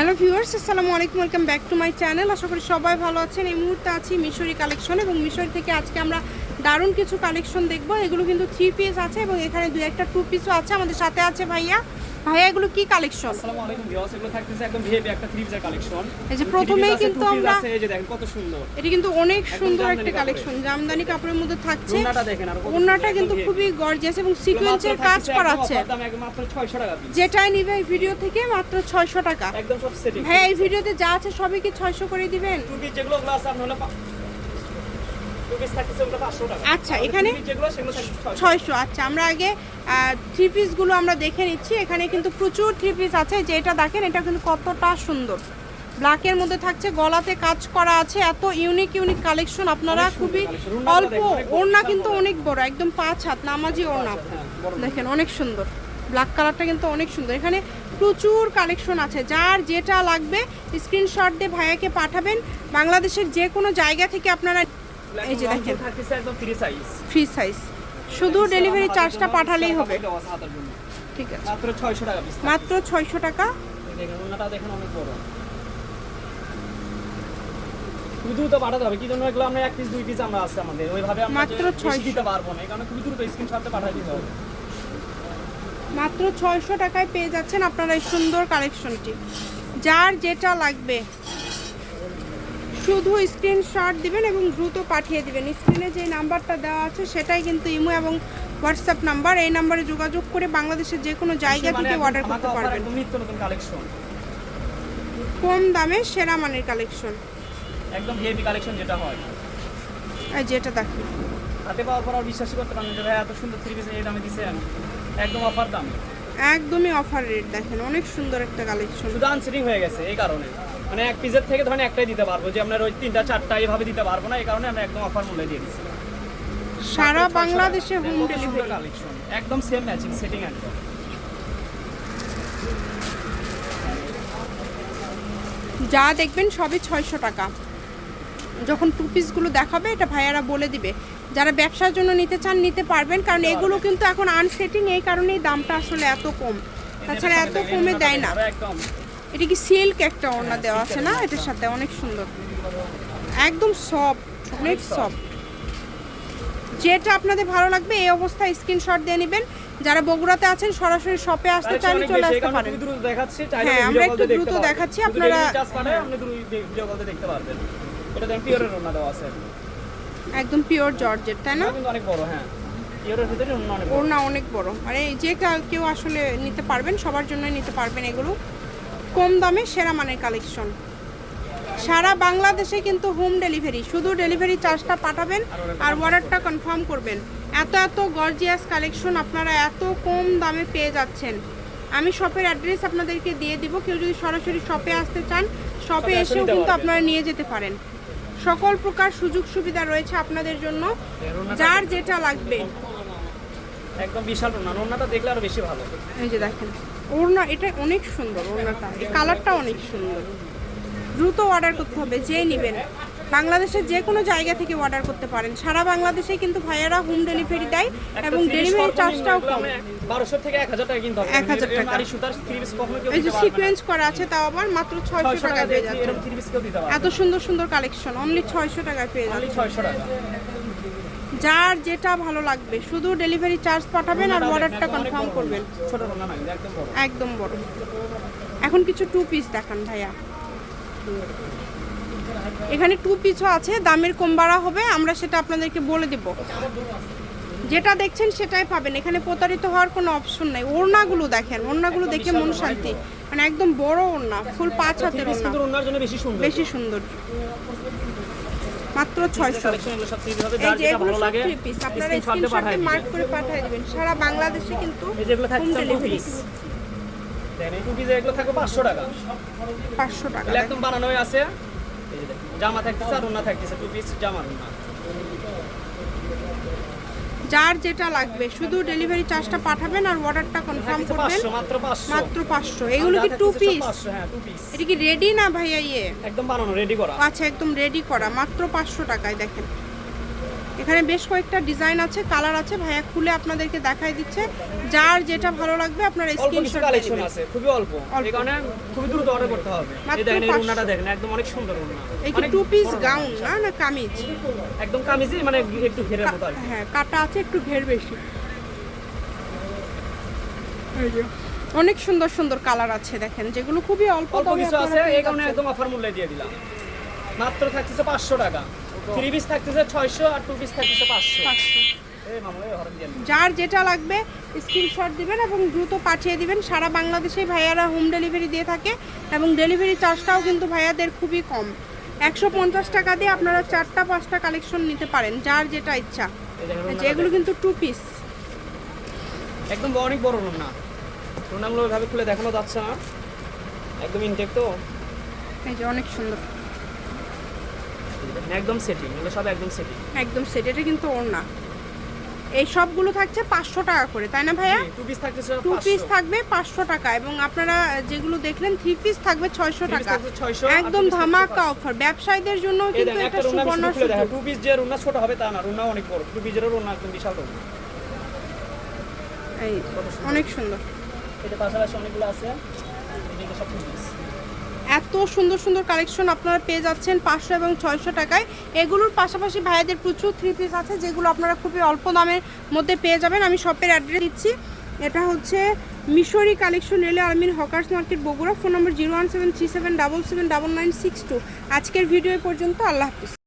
Hello viewers, আসসালামু আলাইকুম, welcome back to my channel. আশা করি সবাই ভালো আছেন। এই মুহূর্তে আছি মিশরি কালেকশন এবং মিশরি থেকে আজকে আমরা দারুণ কিছু কালেকশন দেখব। এগুলো কিন্তু থ্রি পিস আছে এবং এখানে দু একটা টু পিসও আছে আমাদের সাথে আছে ভাইয়া। ভাইয়া এগুলো কি কালেকশন আসসালামু আলাইকুম ভিউয়ার্স এগুলো থাকতেছে একদম একটা থ্রি পিসের কালেকশন এই যে প্রথমেই কিন্তু আমরা এই যে দেখেন কত সুন্দর। এটা কিন্তু অনেক সুন্দর একটা কালেকশন জামদানি কাপড়ের মধ্যে থাকছে। ওন্নাটা দেখেন আর কত ওড়নাটা কিন্তু খুবই গর্জিয়াস এবং। সিকোয়েন্সের কাজ করা আছে। মাত্র 600 টাকা যেটাই নিবে এই ভিডিও থেকে মাত্র ছয়শো টাকা। একদম সব সেটিং হ্যাঁ এই ভিডিওতে যা আছে সবই কি ছয়শো করে দিবেন? টু পিস যেগুলো গ্লাস হলো টু পিস থাকতেছে ওগুলো 500 টাকা আচ্ছা, এখানে- three piece যেগুলো সেগুলো থাকতেছে 600 ছয়শো আচ্ছা আমরা আগে থ্রি পিসগুলো আমরা দেখে নিচ্ছি। এখানে কিন্তু প্রচুর থ্রি পিস আছে যে এটা দেখেন এটা কিন্তু কতটা সুন্দর। ব্ল্যাকের মধ্যে থাকছে গলাতে কাজ করা আছে এত ইউনিক ইউনিক কালেকশন আপনারা খুবই অল্প ওড়না কিন্তু অনেক বড় একদম পাঁচ হাত নামাজি ওড়না। হ্যাঁ। দেখেন অনেক সুন্দর। ব্ল্যাক কালারটা কিন্তু অনেক সুন্দর। এখানে প্রচুর কালেকশন আছে। যার যেটা লাগবে স্ক্রিনশট দিয়ে ভাইয়াকে পাঠাবেন। বাংলাদেশের যে কোনো জায়গা থেকে আপনারা এই যে দেখেন। ফ্রি সাইজ শুধু ডেলিভারি চার্জটা পাঠালেই হবে। ঠিক আছে। মাত্র 600 টাকা মাত্র ছয়শো টাকা। দেখেন ওনাটা দেখেন অনেক বড়। দ্রুত পাঠাতে হবে। কি জন্য এগুলো আমরা এক পিস দুই পিস আমরা আছে আমাদের? ওইভাবে আমরা মাত্র যে বেশি 600 দিতে পারব না। এই কারণে খুবই দ্রুত স্ক্রিনশটে পাঠিয়ে দিতে হবে। মাত্র ছয়শো টাকায় পেয়ে যাচ্ছেন আপনারা এই সুন্দর কালেকশনটি যার যেটা লাগবে শুধু স্ক্রিনশট দিবেন এবং দ্রুত পাঠিয়ে দিবেন। স্ক্রিনে যে নাম্বারটা দেওয়া আছে সেটাই কিন্তু ইমো এবং হোয়াটসঅ্যাপ নাম্বার। এই নাম্বারে যোগাযোগ করে বাংলাদেশের যে কোনো জায়গা মানে থেকে অর্ডার করতে পারবেন। কম দামে সেরা মানের কালেকশন একদম হেভি কালেকশন যেটা হয়। এই যেটা দেখেন। হাতে পাওয়ার পর আর বিশ্বাসই করতে পারেন যে ভাই এত সুন্দর থ্রি পিস এই দামে দিছেন একদম অফার দাম। একদমই অফার রেট দেখেন অনেক সুন্দর একটা কালেকশন শুধু আনসেটিং হয়ে গেছে এই কারণে। মানে এক পিসের থেকে ধরেন একটাই দিতে পারব যে আপনার ওই তিনটা চারটা এইভাবে দিতে পারব না এই কারণে আমরা একদম অফার মূল্যে দিয়ে দিচ্ছি। সারা বাংলাদেশে হোম ডেলিভারি কালেকশন একদম সেম ম্যাচিং সেটিং একদম যা দেখবেন সবই ছয়শো টাকা। যখন টু পিসগুলো দেখাবে এটা ভাইয়ারা বলে দিবে। যারা ব্যবসার জন্য নিতে চান নিতে পারবেন কারণ এগুলো কিন্তু এখন আনসেটিং এই কারণেই দামটা আসলে এত কম। তাছাড়া এত কমে দেয় না। একদম এটা কি সিল্ক একটা ওড়না দেওয়া আছে না? এটার সাথে অনেক সুন্দর। একদম সফট অনেক সফট যেটা আপনাদের ভালো লাগবে এই অবস্থায় স্ক্রিনশট দিয়ে নেবেন। যারা বগুড়াতে আছেন সরাসরি শপে আসতে চাইলে চলে আসতে পারেন। হ্যাঁ, আমরা একটু দ্রুত দেখাচ্ছি, আপনারা- delivery charge পাঠায়, আপনি দ্রুত ভিডিও কলতে দেখতে পারবেন। এটা দেখেন পিওরের রান্না দেওয়া আছে। একদম পিওর জর্জেট তাই না? অনেক বড় হ্যাঁ। ওড়না অনেক বড়। মানে যে কেউ আসলে নিতে পারবেন সবার জন্য নিতে পারবেন এগুলো। কম দামে সেরা মানের কালেকশন সারা বাংলাদেশে কিন্তু হোম ডেলিভারি শুধু ডেলিভারি চার্জটা পাঠাবেন আর অর্ডারটা কনফার্ম করবেন। এত এত গর্জিয়াস কালেকশন আপনারা এত কম দামে পেয়ে যাচ্ছেন। আমি শপের অ্যাড্রেস আপনাদেরকে দিয়ে দিব কেউ যদি সরাসরি শপে আসতে চান শপে শপে এসে এসেও কিন্তু আপনারা নিয়ে যেতে পারেন। সকল প্রকার সুযোগ সুবিধা রয়েছে আপনাদের জন্য যার যেটা লাগবে। একদম বিশাল রান্নাটা দেখলে আরও বেশি ভালো। এই যে দেখেন। ওড়না এটা অনেক সুন্দর ওড়নাটা এই কালারটা অনেক সুন্দর। দ্রুত অর্ডার করতে হবে যে নেবেন। বাংলাদেশের যে কোনো জায়গা থেকে অর্ডার করতে পারেন। সারা বাংলাদেশে কিন্তু ভাইয়ারা হোম ডেলিভারি দেয় এবং ডেলিভারি চার্জটাও কম। বারোশো থেকে এক হাজার টাকা কিনতে হবে। 1000 টাকা। এই যে সিকোয়েন্স করা আছে তাও আবার মাত্র ছয়শো টাকা পেয়ে পারবে এত সুন্দর সুন্দর কালেকশন অনলি ছয়শো টাকায় পেয়ে যাচ্ছেন ছয়শো টাকা। যার যেটা ভালো লাগবে শুধু ডেলিভারি চার্জ পাঠাবেন আর অর্ডারটা কনফার্ম করবেন। ছোট একদম বড়। এখন কিছু টু পিস দেখান ভাইয়া। এখানে টু পিসও আছে দামের কম বাড়া হবে আমরা সেটা আপনাদেরকে বলে দেব। যেটা দেখছেন সেটাই পাবেন। এখানে প্রতারিত হওয়ার কোনো অপশন নাই। ওড়নাগুলো দেখেন ওড়নাগুলো দেখে মন শান্তি। মানে একদম বড় ওড়না ফুল পাঁচ হাতের ওড়না। সুন্দর। বেশি সুন্দর। মাত্র ছয়শো। কালেকশন এগুলো সব হবে যার যেটা ভালো লাগে আপনারা স্ক্রিনশটে মার্ক করে পাঠিয়ে দিবেন। সারা বাংলাদেশে কিন্তু এই যেগুলো থাকছে ডেলিভারি দেন এই টু এগুলো থাকবে পাঁচশো টাকা। পাঁচশো টাকা এগুলো একদম বানানোই আছে। জামা থাকতেছে আর ওনা থাকতেছে টু পিস জামা ওনা যার যেটা লাগবে শুধু ডেলিভারি চার্জটা পাঠাবেন আর অর্ডারটা কনফার্ম করবেন। মাত্র পাঁচশো। এগুলো কি টু পিস হ্যাঁ টু পিস এটা কি রেডি না ভাইয়া ইয়ে? একদম বানানো রেডি করা। আচ্ছা একদম রেডি করা। মাত্র পাঁচশো টাকায় দেখেন। এখানে বেশ কয়েকটা ডিজাইন আছে কালার আছে। ভাইয়া খুলে আপনাদেরকে দেখাই দিচ্ছে। যার যেটা ভালো লাগবে আপনারা স্ক্রিনশট কালেকশন আছে খুবই অল্প। এই কারণে খুবই দ্রুত অর্ডার করতে হবে। এই দেখেন এই 500 দেখেন একদম অনেক সুন্দর উন্না এই কি টু পিস। গাউন না না কামিজ? একদম কামিজে মানে একটু ঘেরের মতো হ্যাঁ কাটা আছে একটু ঘের বেশি। এই যে, অনেক সুন্দর সুন্দর কালার আছে দেখেন যেগুলো খুবই অল্প অল্প দামে কিছু আছে এই কারণে একদম অফার মূল্যে দিয়ে দিলাম। মাত্র থাকতেছে পাঁচশো টাকা। থ্রি পিস থাকতেছে ছয়শো আর টু পিস থাকতেছে পাঁচশো। যার যেটা লাগবে স্ক্রিনশট দিবেন এবং দ্রুত পাঠিয়ে দিবেন। সারা বাংলাদেশে ভাইয়ারা হোম ডেলিভারি দিয়ে থাকে এবং ডেলিভারি চার্জটাও কিন্তু ভাইয়াদের খুবই কম। একশো পঞ্চাশ টাকা দিয়ে আপনারা চারটা পাঁচটা কালেকশন নিতে পারেন যার যেটা ইচ্ছা। এই দেখেন এই যে উন্নাটা এগুলো কিন্তু টু পিস একদম অনেক বড় রুনা রুনাগুলো ওইভাবে খুলে দেখানো যাচ্ছে না। একদম ইনটেক তো। এই যে অনেক সুন্দর। একদম সেটিং এগুলো সব একদম সেটিং একদম সেট এটা কিন্তু ওর না। এই সবগুলো থাকছে পাঁচশো টাকা করে তাই না ভাইয়া? টু পিস থাকতেছে টু পিস থাকবে পাঁচশো টাকা এবং আপনারা যেগুলো দেখলেন থ্রি পিস থাকবে ছয়শো টাকা। থাকছে 600, আর একদম থাকছে ধামাকা অফার ব্যবসায়ীদের জন্য কিন্তু এটা সুবর্ণ টু পিস যে রুনা ছোট হবে তা না রুনা অনেক বড়। টু পিসেরও রুনা একদম বিশাল রুনা। এই অনেক সুন্দর। এটা পাশাপাশি অনেকগুলো আছে। এদিকে সব টু পিস এত সুন্দর সুন্দর কালেকশন আপনারা পেয়ে যাচ্ছেন পাঁচশো এবং ছয়শো টাকায়। এগুলোর পাশাপাশি ভাইয়াদের প্রচুর থ্রি পিস আছে, যেগুলো আপনারা খুবই অল্প দামের মধ্যে পেয়ে যাবেন। আমি শপের অ্যাড্রেস দিচ্ছি। এটা হচ্ছে মিশরি কালেকশন রেলে আলমিন, hawkers market, Bogura. Phone number zero one seven three seven double seven double nine six two আজকের ভিডিও পর্যন্ত আল্লাহ হাফিজ।